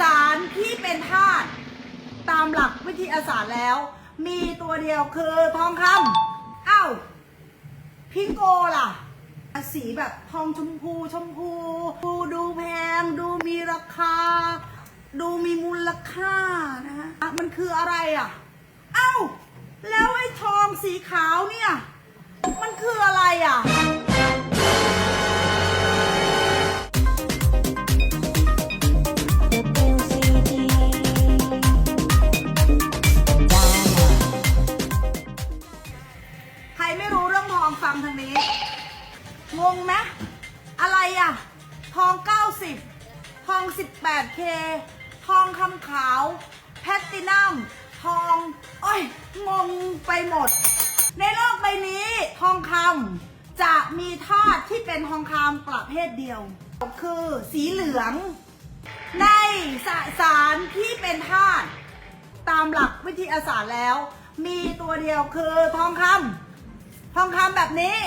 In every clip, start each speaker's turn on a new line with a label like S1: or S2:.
S1: สารที่เป็นธาตุตามหลักวิทยาศาสตร์แล้ว มีตัวเดียวคือทองคำอ้าวพิงโกล่ะ สีแบบทองชมพูชมพูดูดูแพง ดูมีราคา ดูมีมูลค่านะฮะมันคืออะไรอะเอ้าแล้วไอ้ทองสีขาวเนี่ย มันคืออะไรอะ ฟังทางนี้ งงไหมอะไรอะ ทอง 90 ทอง 18K ทองคำขาว แพตตินัม ทอง โอ้ย งงไปหมด ในโลกใบนี้ ทองคำจะมีธาตุที่เป็นทองคำประเภทเดียว คือสีเหลือง ในสสารที่เป็นธาตุตามหลักวิทยาศาสตร์แล้ว มีตัวเดียวคือทองคำ ทองคำแบบนี้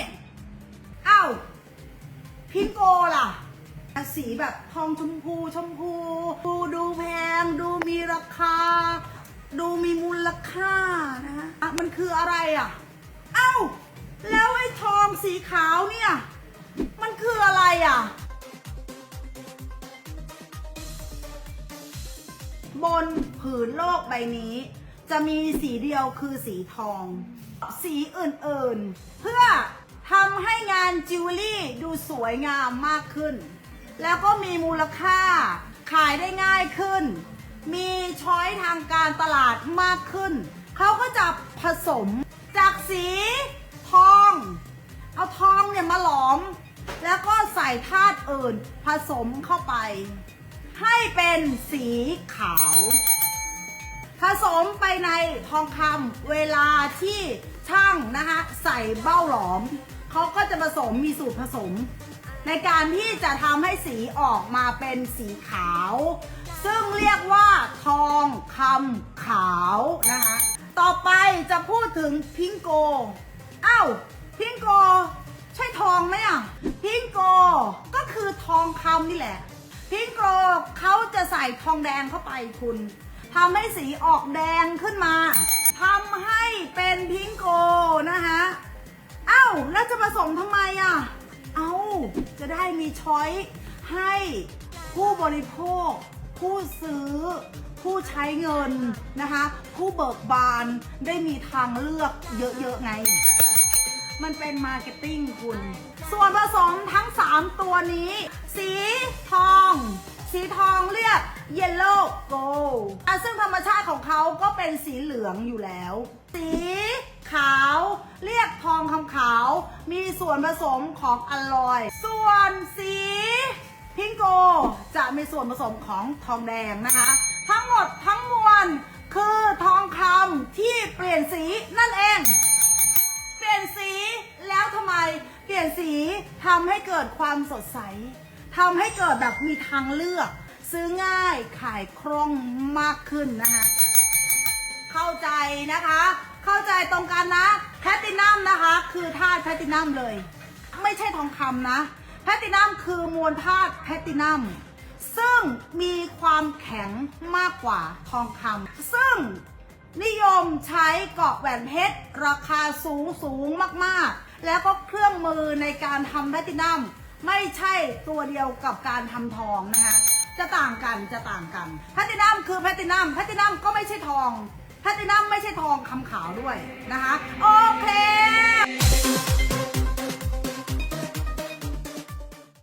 S1: อ้าว พิงโกล่ะ สีแบบทองชมพูชมพู ดูดูแพง ดูมีราคา ดูมีมูลค่านะฮะอะมันคืออะไรอะเอ้าแล้วไอ้ทองสีขาวเนี่ย มันคืออะไรอะบนผืนโลกใบนี้ จะมีสีเดียวคือสีทอง สีอื่นๆ เพื่อทำให้งานจิวเวลรี่ดูสวยงามมากขึ้น แล้วก็มีมูลค่าขายได้ง่ายขึ้น มีช้อยทางการตลาดมากขึ้น เขาก็จะผสมจากสีทอง เอาทองเนี่ยมาหลอม แล้วก็ใส่ธาตุอื่นผสมเข้าไป ให้เป็นสีขาว ผสมไปในทองคำเวลาที่ช่างนะคะใส่เบ้าหลอม เขาก็จะผสมมีสูตรผสม ในการที่จะทำให้สีออกมาเป็นสีขาว ซึ่งเรียกว่าทองคำขาวนะคะ ต่อไปจะพูดถึงพิงโกอ้าวพิงโก ใช่ทองไหมอะพิงโกก็คือทองคำนี่แหละพิงโกเขาจะใส่ทองแดงเข้าไปคุณ ทำให้สีออกแดงขึ้นมาทำให้เป็นพิงโกนะคะเอ้าแล้วจะผสมทำไมอะ เอ้าจะได้มีช้อยให้ผู้บริโภค ผู้ซื้อ ผู้ใช้เงินนะคะ ผู้เบิกบานได้มีทางเลือกเยอะ ๆ ไง มันเป็นมาร์เก็ตติ้งคุณ ส่วนผสมทั้ง 3 ตัวนี้ สีทอง สีทองเรียก yellow gold อะซึ่งธรรมชาติของเขาก็เป็นสีเหลืองอยู่แล้ว สีขาวเรียกทองคำขาว มีส่วนผสมของอลลอย ส่วนสีพิงโกจะมีส่วนผสมของทองแดงนะคะ ทั้งหมดทั้งมวลคือทองคำที่เปลี่ยนสีนั่นเอง เปลี่ยนสีแล้วทำไม เปลี่ยนสีทำให้เกิดความสดใส ทำให้เกิดแบบมีทางเลือก ซื้อง่ายขายคล่องมากขึ้นนะคะเข้าใจนะคะ เข้าใจตรงกันนะแพตตินัมนะคะ คือธาตุแพตตินัมเลย ไม่ใช่ทองคำนะแพตตินัมคือมวลธาตุแพตตินัมซึ่งมีความแข็งมากกว่าทองคำซึ่งนิยมใช้เกาะแหวนเพชร ราคาสูงสูงมากๆ แล้วก็เครื่องมือในการทำแพตตินัม ไม่ใช่ตัวเดียวกับการทำทองนะคะจะต่างกันจะต่างกันแพลตินัมคือแพลตินัมแพลตินัมก็ไม่ใช่ทองแพลตินัมไม่ใช่ทองคำขาวด้วยนะคะโอเค